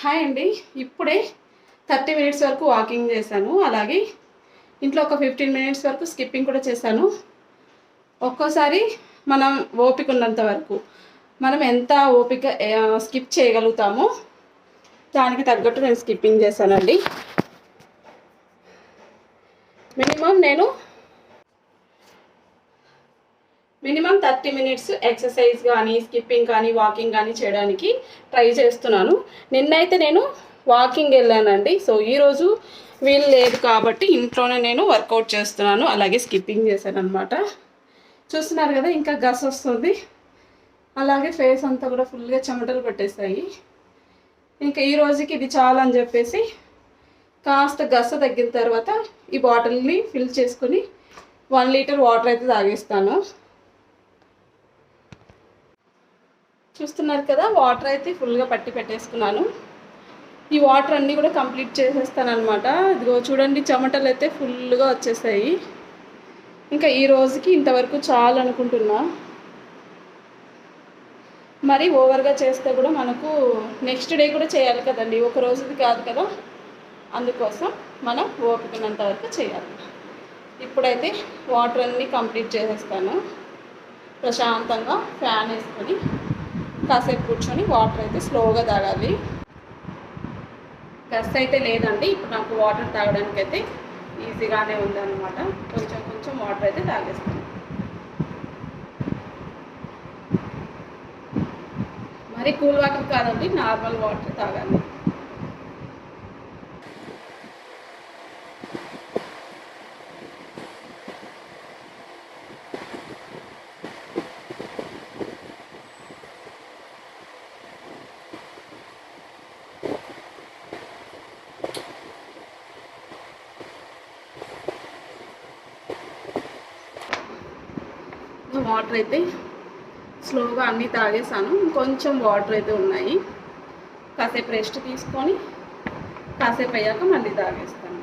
Hi అండి. ఇప్పుడే thirty minutes వరకు వాకింగ్ చేశాను. అలాగే ఇంట్లో ఒక ఫిఫ్టీన్ మినిట్స్ వరకు స్కిప్పింగ్ కూడా చేశాను. ఒక్కోసారి మనం ఓపిక ఉన్నంత వరకు మనం ఎంత ఓపిక స్కిప్ చేయగలుగుతామో దానికి తగ్గట్టు నేను స్కిప్పింగ్ చేశానండి. మినిమం నేను మినిమం థర్టీ మినిట్స్ ఎక్సర్సైజ్ కానీ స్కిప్పింగ్ కానీ వాకింగ్ కానీ చేయడానికి ట్రై చేస్తున్నాను. నిన్నైతే నేను వాకింగ్ వెళ్ళానండి. సో ఈరోజు వీలు లేదు కాబట్టి ఇంట్లోనే నేను వర్కౌట్ చేస్తున్నాను. అలాగే స్కిప్పింగ్ చేశాను అనమాట చూస్తున్నారు కదా ఇంకా గస్ వస్తుంది. అలాగే ఫేస్ అంతా కూడా ఫుల్గా చెమటలు పట్టేస్తాయి ఇంకా ఈ రోజుకి ఇది చాలా అని చెప్పేసి కాస్త గస తగ్గిన తర్వాత ఈ బాటిల్ని ఫిల్ చేసుకుని వన్ లీటర్ వాటర్ అయితే తాగేస్తాను. చూస్తున్నారు కదా వాటర్ అయితే ఫుల్గా పట్టి పెట్టేసుకున్నాను. ఈ వాటర్ అన్నీ కూడా కంప్లీట్ చేసేస్తాను అనమాట ఇదిగో చూడండి చెమటలు అయితే ఫుల్గా వచ్చేసాయి. ఇంకా ఈ రోజుకి ఇంతవరకు చాలు అనుకుంటున్నా. మరి ఓవర్గా చేస్తే కూడా మనకు నెక్స్ట్ డే కూడా చేయాలి కదండి. ఒక రోజుది కాదు కదా. అందుకోసం మనం ఓపికనంత వరకు చేయాలి. ఇప్పుడైతే వాటర్ అన్నీ కంప్లీట్ చేసేస్తాను. ప్రశాంతంగా ఫ్యాన్ వేసుకొని. కాసేపు కూర్చొని వాటర్ అయితే స్లోగా తాగాలి. గస్ అయితే లేదండి. ఇప్పుడు నాకు వాటర్ తాగడానికి అయితే ఈజీగానే ఉందన్నమాట. కొంచెం కొంచెం వాటర్ అయితే తాగేస్తాను. మరి కూల్ వాటర్ కాదండి నార్మల్ వాటర్ తాగాలి. వాటర్ అయితే స్లోగా అన్నీ తాగేసాను. కొంచెం వాటర్ అయితే ఉన్నాయి. కాసేపు రెస్ట్ తీసుకొని కాసేపు అయ్యాక మళ్ళీ తాగేస్తాను.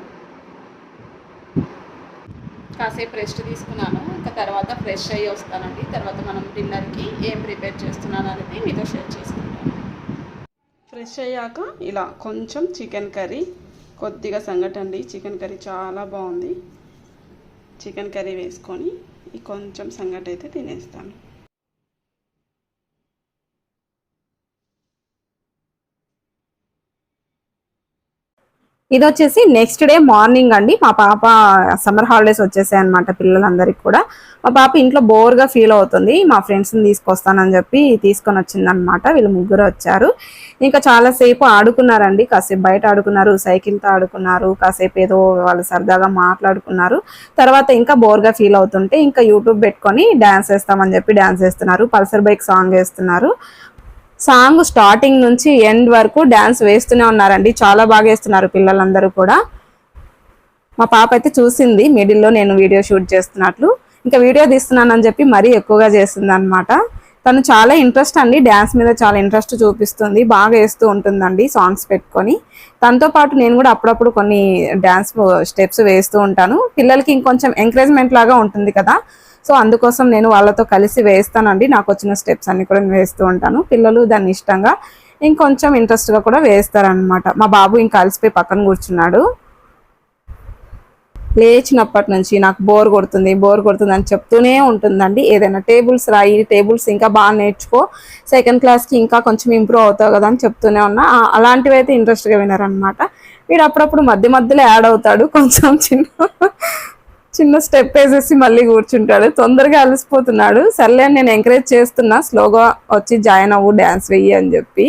కాసేపు రెస్ట్ తీసుకున్నాను. ఇంకా తర్వాత ఫ్రెష్ అయ్యి వస్తానండి. తర్వాత మనం డిన్నర్కి ఏం ప్రిపేర్ చేస్తున్నాను అనేది మీతో షేర్ చేసుకుంటాను. ఫ్రెష్ అయ్యాక ఇలా కొంచెం చికెన్ కర్రీ కొద్దిగా సంగటండి. చికెన్ కర్రీ చాలా బాగుంది. చికెన్ కర్రీ వేసుకొని ఈ కొంచెం సంగటి అయితే తినేస్తాను. ఇది వచ్చేసి నెక్స్ట్ డే మార్నింగ్ అండి. మా పాప సమ్మర్ హాలిడేస్ వచ్చేసాయి అనమాట పిల్లలందరికీ కూడా. మా పాప ఇంట్లో బోర్గా ఫీల్ అవుతుంది. మా ఫ్రెండ్స్ని తీసుకొస్తానని చెప్పి తీసుకొని వచ్చిందనమాట వీళ్ళు ముగ్గురు వచ్చారు. ఇంకా చాలాసేపు ఆడుకున్నారండి. కాసేపు బయట ఆడుకున్నారు సైకిల్తో ఆడుకున్నారు కాసేపు ఏదో వాళ్ళు సరదాగా మాట్లాడుకున్నారు. తర్వాత ఇంకా బోర్గా ఫీల్ అవుతుంటే ఇంకా యూట్యూబ్ పెట్టుకొని డ్యాన్స్ వేస్తామని చెప్పి డ్యాన్స్ వేస్తున్నారు. పల్సర్ బైక్ సాంగ్ వేస్తున్నారు. సాంగ్ స్టార్టింగ్ నుంచి ఎండ్ వరకు డ్యాన్స్ వేస్తూనే ఉన్నారండి. చాలా బాగా వేస్తున్నారు పిల్లలందరూ కూడా. మా పాప అయితే చూసింది మిడిల్లో నేను వీడియో షూట్ చేస్తున్నట్లు. ఇంకా వీడియో తీస్తున్నానని చెప్పి మరీ ఎక్కువగా చేస్తుంది అనమాట తను చాలా ఇంట్రెస్ట్ అండి. డ్యాన్స్ మీద చాలా ఇంట్రెస్ట్ చూపిస్తుంది బాగా వేస్తూ ఉంటుందండి సాంగ్స్ పెట్టుకొని. తనతో పాటు నేను కూడా అప్పుడప్పుడు కొన్ని డ్యాన్స్ స్టెప్స్ వేస్తూ ఉంటాను. పిల్లలకి ఇంకొంచెం ఎంకరేజ్మెంట్ లాగా ఉంటుంది కదా. సో అందుకోసం నేను వాళ్ళతో కలిసి వేస్తానండి. నాకు వచ్చిన స్టెప్స్ అన్ని కూడా నేను వేస్తూ ఉంటాను. పిల్లలు దాన్ని ఇష్టంగా ఇంకొంచెం ఇంట్రెస్ట్గా కూడా వేస్తారనమాట మా బాబు ఇంకా అలసిపోయి పక్కన కూర్చున్నాడు. లేచినప్పటి నుంచి నాకు బోర్ కొడుతుంది బోర్ కొడుతుంది అని చెప్తూనే ఉంటుందండి. ఏదైనా టేబుల్స్ రాయి టేబుల్స్ ఇంకా బాగా నేర్చుకో. సెకండ్ క్లాస్కి ఇంకా కొంచెం ఇంప్రూవ్ అవుతావు కదా అని చెప్తూనే ఉన్నా. అలాంటివి అయితే ఇంట్రెస్ట్గా వినారనమాట వీడు అప్పుడప్పుడు మధ్య మధ్యలో యాడ్ అవుతాడు. కొంచెం చిన్న చిన్న స్టెప్ వేసేసి మళ్ళీ కూర్చుంటాడు. తొందరగా అలసిపోతున్నాడు. సర్లే నేను ఎంకరేజ్ చేస్తున్నా స్లోగా వచ్చి జాయిన్ అవ్వు డ్యాన్స్ వెయ్యి అని చెప్పి.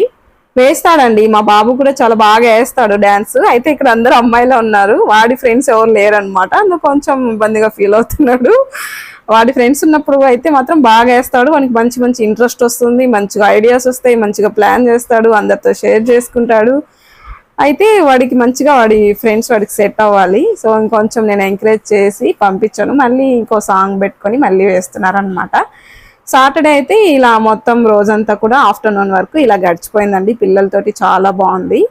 వేస్తాడండి. మా బాబు కూడా చాలా బాగా వేస్తాడు డ్యాన్స్ అయితే ఇక్కడ అందరు అమ్మాయిలో ఉన్నారు. వాడి ఫ్రెండ్స్ ఎవరు లేరనమాట అందుకు కొంచెం ఇబ్బందిగా ఫీల్ అవుతున్నాడు. వాడి ఫ్రెండ్స్ ఉన్నప్పుడు అయితే మాత్రం బాగా వేస్తాడు. వానికి మంచి మంచి ఇంట్రెస్ట్ వస్తుంది మంచిగా ఐడియాస్ వస్తాయి మంచిగా ప్లాన్ చేస్తాడు అందరితో షేర్ చేసుకుంటాడు. అయితే వాడికి మంచిగా వాడి ఫ్రెండ్స్ వాడికి సెట్ అవ్వాలి. సో ఇంకొంచెం నేను ఎంకరేజ్ చేసి పంపించాను. మళ్ళీ ఇంకో సాంగ్ పెట్టుకొని మళ్ళీ వేస్తున్నారనమాట సాటర్డే అయితే ఇలా మొత్తం రోజంతా కూడా ఆఫ్టర్నూన్ వరకు ఇలా గడిచిపోయిందండి. పిల్లలతోటి చాలా బాగుంది.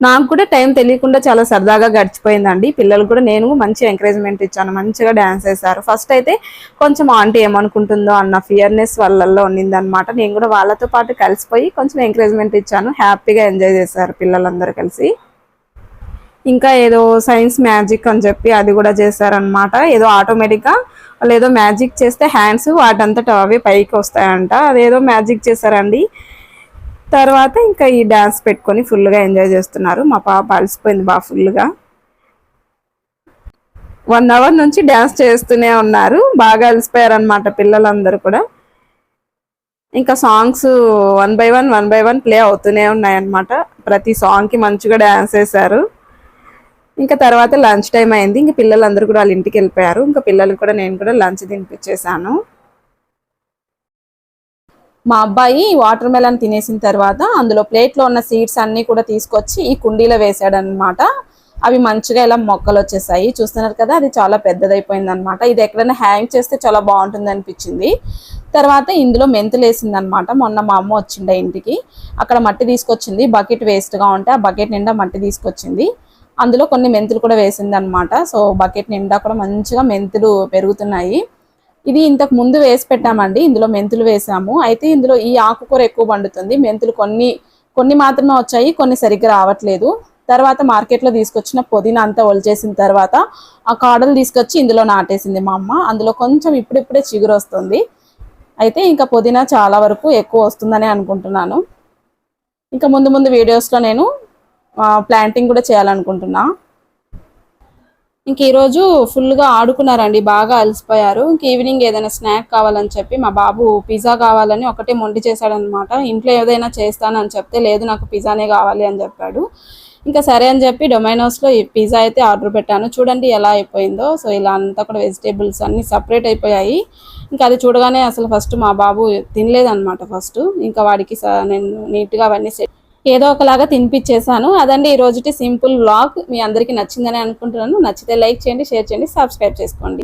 నాకు కూడా టైం తెలియకుండా చాలా సరదాగా గడిచిపోయిందండి. పిల్లలు కూడా నేను మంచి ఎంకరేజ్మెంట్ ఇచ్చాను. మంచిగా డ్యాన్స్ చేశారు ఫస్ట్ అయితే కొంచెం ఆంటీ ఏమనుకుంటుందో అన్న ఫియర్నెస్ వాళ్ళల్లో ఉన్నిందనమాట నేను కూడా వాళ్ళతో పాటు కలిసిపోయి కొంచెం ఎంకరేజ్మెంట్ ఇచ్చాను. హ్యాపీగా ఎంజాయ్ చేశారు పిల్లలందరూ కలిసి. ఇంకా ఏదో సైన్స్ మ్యాజిక్ అని చెప్పి అది కూడా చేశారనమాట ఏదో ఆటోమేటిక్గా వాళ్ళు ఏదో మ్యాజిక్ చేస్తే హ్యాండ్స్ వాటంతట అవే పైకి వస్తాయంట. అదేదో మ్యాజిక్ చేశారండి. తర్వాత ఇంకా ఈ డ్యాన్స్ పెట్టుకొని ఫుల్గా ఎంజాయ్ చేస్తున్నారు. మా పాప అలసిపోయింది బాగా ఫుల్గా. వన్ అవర్ నుంచి డ్యాన్స్ చేస్తూనే ఉన్నారు. బాగా అలసిపోయారనమాట పిల్లలందరూ కూడా. ఇంకా songs one by one one by one play అవుతూనే ఉన్నాయన్నమాట. ప్రతి సాంగ్కి మంచిగా డ్యాన్స్ వేశారు. ఇంకా తర్వాత లంచ్ టైం అయింది. ఇంకా పిల్లలందరూ కూడా వాళ్ళ ఇంటికి వెళ్ళిపోయారు. ఇంకా పిల్లలు కూడా నేను కూడా లంచ్ తినిపించేశాను. మా అబ్బాయి వాటర్ మెలన్ తినేసిన తర్వాత అందులో ప్లేట్లో ఉన్న సీడ్స్ అన్నీ కూడా తీసుకొచ్చి ఈ కుండీలో వేసాడనమాట అవి మంచిగా ఇలా మొక్కలు వచ్చేసాయి. చూస్తున్నారు కదా అది చాలా పెద్దదైపోయింది అనమాట ఇది ఎక్కడైనా హ్యాంగ్ చేస్తే చాలా బాగుంటుంది అనిపించింది. తర్వాత ఇందులో మెంతులు వేసింది అనమాట మొన్న మా అమ్మ వచ్చిండే ఇంటికి. అక్కడ మట్టి తీసుకొచ్చింది. బకెట్ వేస్ట్గా ఉంటే ఆ బకెట్ నిండా మట్టి తీసుకొచ్చింది. అందులో కొన్ని మెంతులు కూడా వేసింది అనమాట సో బకెట్ నిండా కూడా మంచిగా మెంతులు పెరుగుతున్నాయి. ఇది ఇంతకు ముందు వేసి పెట్టామండి. ఇందులో మెంతులు వేసాము. అయితే ఇందులో ఈ ఆకుకూర ఎక్కువ పండుతుంది. మెంతులు కొన్ని కొన్ని మాత్రమే వచ్చాయి. కొన్ని సరిగ్గా రావట్లేదు. తర్వాత మార్కెట్లో తీసుకొచ్చిన పుదీనా అంతా ఒలిచేసిన తర్వాత ఆ కాడలు తీసుకొచ్చి ఇందులో నాటేసింది మా అమ్మ. అందులో కొంచెం ఇప్పుడిప్పుడే చిగురు వస్తుంది. అయితే ఇంకా పుదీనా చాలా వరకు ఎక్కువ వస్తుందని అనుకుంటున్నాను. ఇంకా ముందు ముందు వీడియోస్లో నేను ప్లాంటింగ్ కూడా చేయాలనుకుంటున్నాను ఇంక ఈరోజు ఫుల్గా ఆడుకున్నారండి బాగా అలసిపోయారు. ఇంక ఈవినింగ్ ఏదైనా స్నాక్ కావాలని చెప్పి మా బాబు పిజ్జా కావాలని ఒకటే మొండి చేశాడనమాట ఇంట్లో ఏదైనా చేస్తానని చెప్తే లేదు నాకు పిజ్జానే కావాలి అని చెప్పాడు. ఇంకా సరే అని చెప్పి డొమైనోస్లో ఈ పిజ్జా అయితే ఆర్డర్ పెట్టాను. చూడండి ఎలా అయిపోయిందో. సో ఇలా అంతా కూడా వెజిటేబుల్స్ అన్నీ సపరేట్ అయిపోయాయి. ఇంకా అది చూడగానే అసలు ఫస్ట్ మా బాబు తినలేదన్నమాట ఫస్ట్. ఇంకా వాడికి స- నేను నీట్గా అవన్నీ సెట్ ఏదో ఒకలాగా తినిపించేశాను. అదండి ఈ రోజుటి సింపుల్ వ్లాగ్. మీ అందరికీ నచ్చిందని అనుకుంటున్నాను. నచ్చితే లైక్ చేయండి షేర్ చేయండి సబ్స్క్రైబ్ చేసుకోండి.